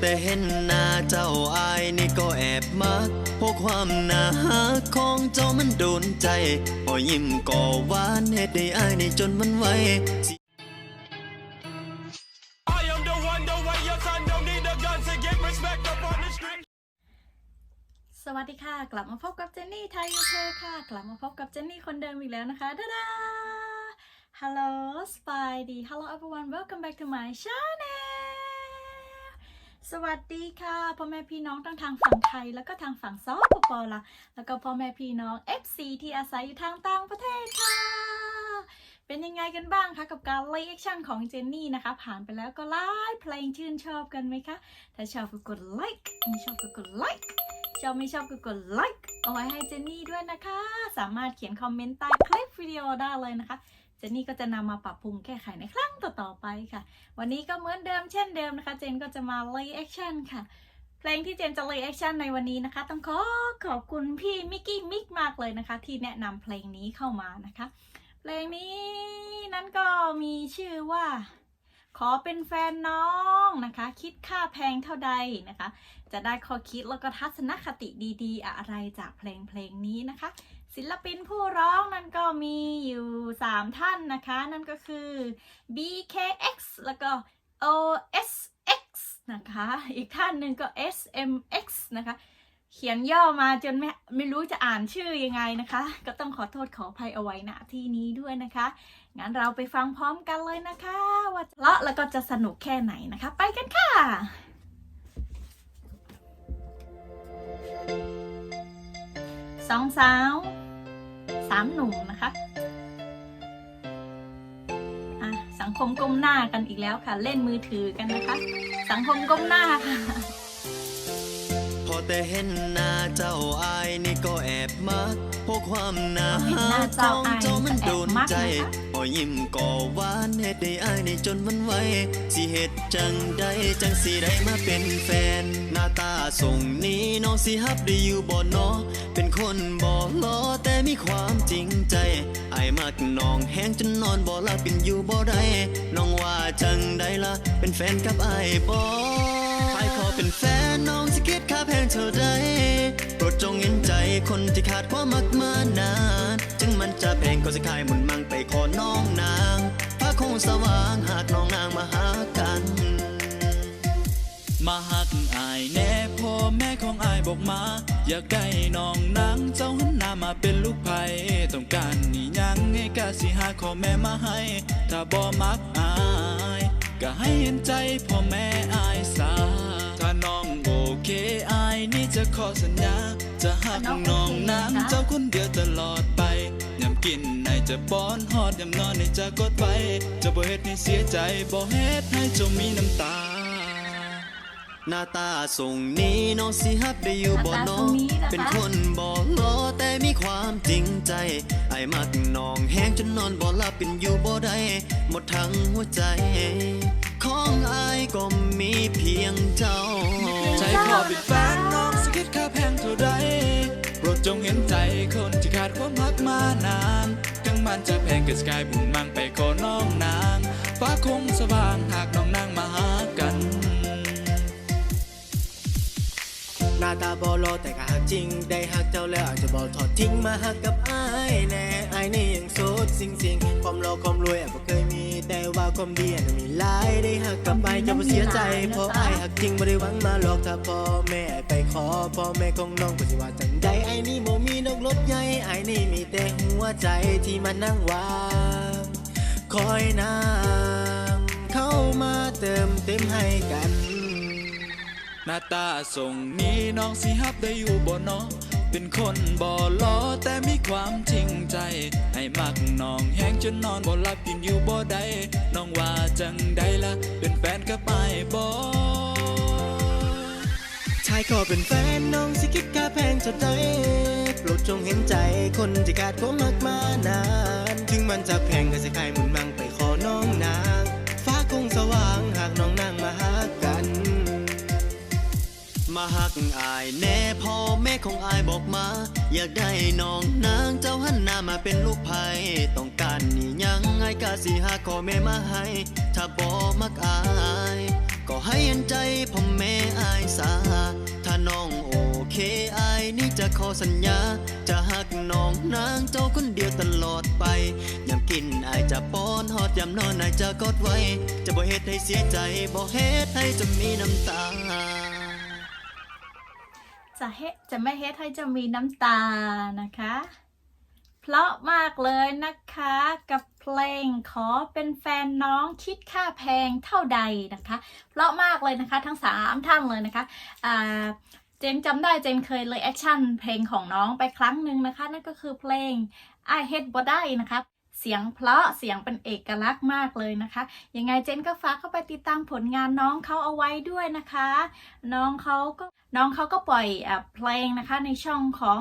แต่เห็นหน้าเจ้าอายนี่ก็แอบมักพราะความน่าฮักของเจ้ามันโดนใจพอยิ้มก็หวานเฮ็ดให้อายนี่จนมันไหว I am the one, the way your son don't need a gun to get respect up on the street. สวัสดีค่ะ กลับมาพบกับเจนนี่ไทยยูเคค่ะ กลับมาพบกับเจนนี่คนเดิมอีกแล้วนะคะดาดา Hello Spidey Hello everyone welcome back to my channel สวัสดีค่ะพ่อแม่พี่น้องทั้งทางฝั่งไทย แล้วก็ทางฝั่งซอปปอละแล้วก็พ่อแม่พี่น้อง FC ที่อาศัยอยู่ทางต่างประเทศค่ะ เป็นยังไงกันบ้างคะกับการไลฟ์แอคชั่นของเจนนี่นะคะ ผ่านไปแล้วก็ไลฟ์เพลงชื่นชอบกันไหมคะ ถ้าชอบก็กดไลค์ไม่ชอบก็กดไลค์ชอบไม่ชอบก็กดไลค์เอาไว้ให้เจนนี่ด้วยนะคะ สามารถเขียนคอมเมนต์ใต้คลิปวิดีโอได้เลยนะคะ เจนนี่ก็จะนำมาปรับปรุงแก้ไขในครั้งต่อๆไปค่ะ วันนี้ก็เหมือนเดิมเช่นเดิมนะคะ เจนก็จะมาเลย์แอคชั่นค่ะ เพลงที่เจนจะเลย์แอคชั่นในวันนี้นะคะ ต้องขอขอบคุณพี่มิกกี้มิกมากเลยนะคะ ที่แนะนำเพลงนี้เข้ามานะคะ เพลงนี้นั้นก็มีชื่อว่า ขอเป็นแฟนน้องนะคะ คิดค่าแพงเท่าใดนะคะ จะได้ข้อคิดแล้วก็ทัศนคติดี ๆ อะไรจากเพลงเพลงนี้นะคะ ศิลปินผู้ร้องนั่นก็มีอยู่ 3 ท่านนะคะ นั่นก็คือ BKX แล้วก็ OSX นะคะ อีกท่านหนึ่งก็ SMX นะคะ เขียนย่อมาจนไม่ไม่รู้จะอ่านชื่อยังไงนะคะ ก็ต้องขอโทษขออภัยเอาไว้ณที่นี้ด้วยนะคะ งั้นเราไปฟังพร้อมกันเลยนะคะ ว่าเลาะแล้วก็จะสนุกแค่ไหนนะคะ ไปกันค่ะสองสาวามหนุ่มนะคะอะสังคมก้มหน้ากันอีกแล้วค่ะ เล่นมือถือกันนะคะ สังคมก้มหน้าค่ะพอแต่เห็นหน้าเจ้าอายนี่ก็แอบมักเพราะความน่าพอเห็นหฮัน้ากขเจ้าองอายเจ้ามันโดนใจ อยิ้มก็หวานเฮ็ดให้อายนี่จนมันไหวสิเฮ็ดจังใดจังสิได้มาเป็นแฟน หน้าตาส่งนี้น้องสิฮับได้อยู่บ่เนาะเป็นคนบ่ล้อแต่มีความจริงใจอายมักน้องแห้งจนนอนบ่หลับเป็นอยู่บ่ได้น้องว่าจังใดล่ะเป็นแฟนกับอายบ่ใครขอเป็นแฟนน้องสิคิดค่าแพงเท่าใดโปรดจงเห็นใจคนที่ขาดความมักมานานจึงมันจะแพงก็สิขายมุนมังไป สว่างหากน้องนางมาหากัน มาหักอายแน่พ่อแม่ของอายบอกมา อยากได้น้องนางเจ้าหันหน้ามาเป็นลูกไผ่ต้องการนี่ยังไงกะสิหาขอแม่มาให้ ถ้าบ่มักอายก็ให้เห็นใจพ่อแม่อายสาถ้าน้องโอเคอายนี่จะขอสัญญา จะหักน้องนางเจ้าคนเดียวตลอดไป กินในจะป้อนฮอดยำนอนในจะกดไว้จะบ่เฮ็ดให้เสียใจบ่เฮ็ดให้เจ้ามีน้ำตา หน้าตาส่งนี้น้องสิฮับได้อยู่บ่หน้าตาน้ทอรงงนี้เหรอคะเป็นคนบ่ล้อแต่มีความจริงใจไอ้มักน้องแห้งจนนอนบ่หลับเป็นอยู่บ่ได้หมดทั้งหัวใจ ของอายก็มีเพียงเจ้า ใจขอเป็นแฟนน้องสกิดค่าแพงเท่าใด โปรดจงเห็นใจคนที่ขาดความรักมานานถึงมันจะแพงเก็สกายบุญมั่งไปขอน้องนาง ฟ้าคงสว่างหากน้องนางมาหากัน หน้าตาบอลอแต่ก็หักจริง ได้หักเจ้าแล้วอาจจะบอทอดทิ้งมาหักกับอายแน่อายนี่ยังโสดสิงสิงความรอความรวยอาจบ่เคยมี แต่ว่าความดีอาจจะมีหลายได้หักกลับไปจะบ่เสียใจเพราะอายหักจริงบ่ได้หวังมาหลอกถ้าพ่อแม่ไปขอพ่อแม่ของน้องก็สิว่าจังใดไอ้นี่บ่มีนกรถใหญ่ไอ้นี่มีแต่หัวใจที่มันนั่งวางคอยนางเข้ามาเติมเต็มให้กันหน้าตาส่งนี้น้องสิฮับได้อยู่บ่เนาะเป็นคนบ่ล้อแต่มีความจริงใจให้มักน้อง จนนอนบ่หลับกินอยู่บ่ได้น้องว่าจังใดล่ะเป็นแฟนกับไอ้บ่ชายก็เป็นแฟนน้องสิคิดค่าแพงจะได้โปรดจงเห็นใจคนที่ขาดความรักมานาน ถึงมันจะแพงก็สิขายหมุนมังไปขอน้องนาง ฟ้าคงสว่างหากน้องนางมาหากัน มาหักอาย แน่พ่อแม่ของอายบอกมา อยากได้น้องนางเจ้าหันหน้ามาเป็นลูกภัยต้องการนี่ยังไงกะสิหาขอแม่มาให้ ถ้าบอกมักอาย ก็ให้ยันใจพ่อแม่อายสา ถ้าน้องโอเคอายนี่จะขอสัญญา จะหักน้องนางเจ้าคนเดียวตลอดไปยามกินอายจะป้อนฮอดยำนอนอายจะกอดไว้ จะบ่เฮ็ดให้เสียใจบ่เฮ็ดให้จะมีน้ำตา จะเฮจะไม่เฮดให้จะมีน้ำตานะคะ เพราะมากเลยนะคะกับเพลงขอเป็นแฟนน้องคิดค่าแพงเท่าใดนะคะ เพราะมากเลยนะคะทั้งสามท่านเลยนะคะอ่าเจนจำได้เจนเคยเลยแอคชั่นเพลงของน้องไปครั้งหนึ่งนะคะ นั่นก็คือเพลง I Hate b o d y นะคะ เสียงเพราะเสียงเป็นเอกลักษณ์มากเลยนะคะ ยังไงเจนก็ฝากเข้าไปติดตามผลงานน้องเขาเอาไว้ด้วยนะคะ น้องเขาก็น้องเขาก็ปล่อยอะเพลงนะคะในช่องของ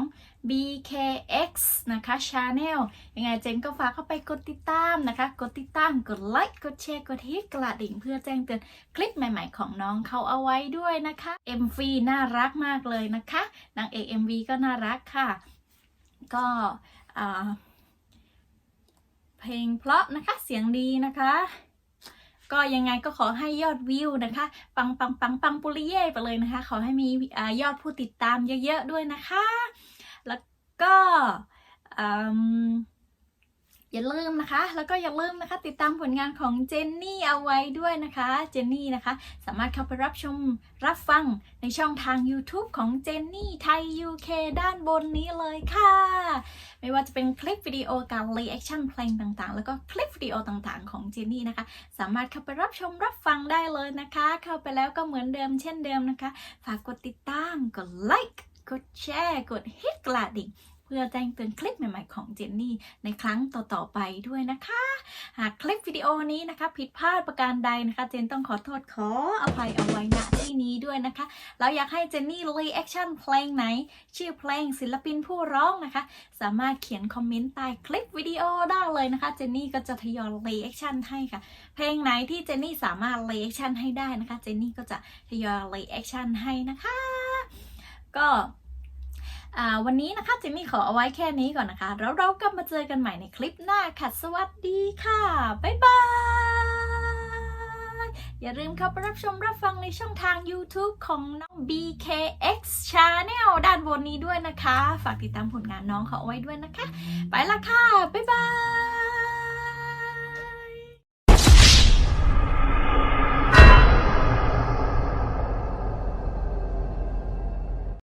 BKX นะคะ Channel ยังไงเจนก็ฝากเข้าไปกดติดตามนะคะ กดติดตาม กดไลค์ กดแชร์ กดฮิตกระดิ่งเพื่อแจ้งเตือนคลิปใหม่ๆของน้องเขาเอาไว้ด้วยนะคะ MV น่ารักมากเลยนะคะ นางเอก MV ก็น่ารักค่ะ ก็อ่า เพลงเพราะนะคะเสียงดีนะคะ ก็ยังไงก็ขอให้ยอดวิวนะคะ ปังปังปังปังปุริเย่ไปเลยนะคะ ขอให้มียอดผู้ติดตามเยอะๆด้วยนะคะ แล้วก็ อย่าลืมนะคะ แล้วก็อย่าลืมนะคะ ติดตามผลงานของเจนนี่เอาไว้ด้วยนะคะ เจนนี่นะคะ สามารถเข้าไปรับชมรับฟังในช่องทาง YouTube ของเจนนี่ไทย UK ด้านบนนี้เลยค่ะ ไม่ว่าจะเป็นคลิปวิดีโอการ reaction เพลงต่างๆ แล้วก็คลิปวิดีโอต่างๆ ของเจนนี่นะคะ สามารถเข้าไปรับชมรับฟังได้เลยนะคะ เข้าไปแล้วก็เหมือนเดิมเช่นเดิมนะคะ ฝากกดติดตาม กดไลค์ กดแชร์ กดฮิตกระดิ่ง เพื่อแจ้งเตือนคลิปใหม่ ๆ ของเจนนี่ในครั้งต่อๆไปด้วยนะคะ หากคลิปวิดีโอนี้นะคะผิดพลาดประการใดนะคะ เจนต้องขอโทษขออภัยเอาไว้ณที่นี้ด้วยนะคะแล้วอยากให้เจนนี่รีแอคชั่นเพลงไหน ชื่อเพลงศิลปินผู้ร้องนะคะ สามารถเขียนคอมเมนต์ใต้คลิปวิดีโอได้เลยนะคะ เจนนี่ก็จะทยอยรีแอคชั่นให้ค่ะ เพลงไหนที่เจนนี่สามารถรีแอคชั่นให้ได้นะคะ เจนนี่ก็จะทยอยรีแอคชั่นให้นะคะ ก็ วันนี้นะคะเจนนี่ขอเอาไว้แค่นี้ก่อนนะคะ แล้วเรากลับมาเจอกันใหม่ในคลิปหน้าค่ะ สวัสดีค่ะ บ๊ายบาย อย่าลืมเข้าไปรับชมรับฟังในช่องทาง YouTube ของน้อง BKX Channel ด้านบนนี้ด้วยนะคะ ฝากติดตามผลงานน้องเขาเอาไว้ด้วยนะคะ ไปละค่ะ บ๊ายบาย